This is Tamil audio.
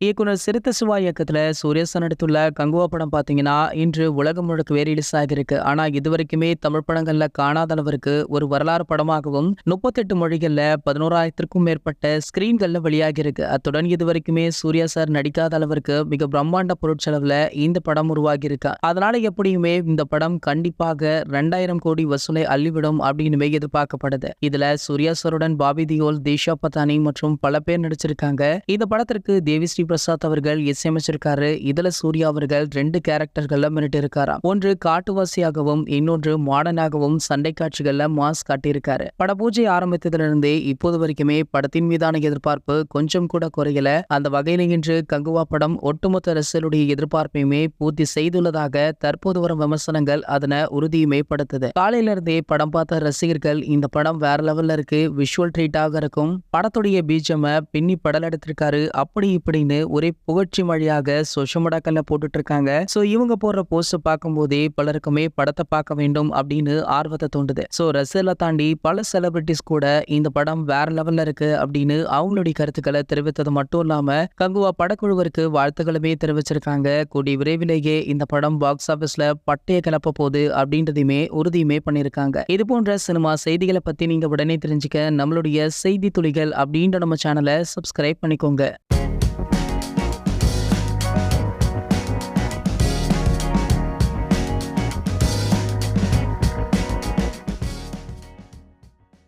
இயக்குனர் சிறுத்த சிவா இயக்கத்தில் சூரியசன் நடித்துள்ள கங்குவா படம் பார்த்தீங்கன்னா இன்று உலகம் முழுக்க வேறு ரிலீஸ் ஆனால் இது இதுவரைக்குமே தமிழ் படங்களில் காணாத அளவிற்கு ஒரு வரலாறு படமாகவும் முப்பத்தெட்டு மொழிகளில் பதினோராயிரத்திற்கும் மேற்பட்ட ஸ்கிரீன்களில் வெளியாகி இருக்கு அத்துடன் இதுவரைக்குமே சூர்யா சார் நடிக்காத அளவிற்கு மிக பிரம்மாண்ட பொருட்செலவுல இந்த படம் உருவாகியிருக்கு. அதனால எப்படியுமே இந்த படம் கண்டிப்பாக ரெண்டாயிரம் கோடி வசூலை அள்ளிவிடும் அப்படின்னுமே எதிர்பார்க்கப்படுது. இதுல சூர்யா சாருடன் பாபி தியோல் தீஷா பத்தானி மற்றும் பல பேர் நடிச்சிருக்காங்க. இந்த படத்திற்கு தேவிஸ்ரீ பிரசாத் அவர்கள் இசையமைச்சிருக்காரு. இதுல சூர்யா அவர்கள் ரெண்டு கேரக்டர்கள்ல மிரட்டி இருக்காராம் ஒன்று காட்டுவாசியாகவும் இன்னொன்று மாடர்னாகவும் சண்டை காட்சிகள்ல மாஸ் காட்டியிருக்காரு. பட பூஜை ஆரம்பித்ததுல இருந்தே இப்போது வரைக்குமே படத்தின் மீதான எதிர்பார்ப்பு கொஞ்சம் கூட குறையல. அந்த வகையில இன்று கங்குவா படம் ஒட்டுமொத்த ரசிகருடைய எதிர்பார்ப்பையுமே பூர்த்தி செய்துள்ளதாக தற்போது வரும் விமர்சனங்கள் அதனை உறுதியுமே படுத்துது. காலையில இருந்தே படம் பார்த்த ரசிகர்கள் இந்த படம் வேற லெவல்ல இருக்கு விஷுவல் ட்ரீட்டாக இருக்கும். படத்துடைய பீஜம பின்னி படல் எடுத்திருக்காரு. அப்படி இப்படின்னு ஒரே புகழ்ச்சி மொழியாக சொஷமடாக்கல்ல போட்டுட்டு இருக்காங்க சோ இவங்க போடுற போஸ்ட் பார்க்கும்போதே பலருக்குமே படத்தை பார்க்க வேண்டும் அப்படின்னு ஆர்வத்தை தோண்டுது. சோ ரசிகர்களை தாண்டி பல செலிபிரிட்டிஸ் கூட இந்த படம் வேற லெவல்ல இருக்கு அப்படின்னு அவங்களுடைய கருத்துக்களை தெரிவித்தது மட்டும் இல்லாம கங்குவா படக்குழுவிற்கு வாழ்த்துக்களுமே தெரிவிச்சிருக்காங்க. கூடி விரைவிலேயே இந்த படம் பாக்ஸ் ஆபீஸ்ல பட்டைய கிளப்ப போகுது அப்படின்றதையுமே உறுதியுமே பண்ணியிருக்காங்க. இது போன்ற சினிமா செய்திகளை பத்தி நீங்க உடனே தெரிஞ்சுக்க நம்மளுடைய செய்தி துளிகள் அப்படின்ற நம்ம சேனலை சப்ஸ்கிரைப் பண்ணிக்கோங்க.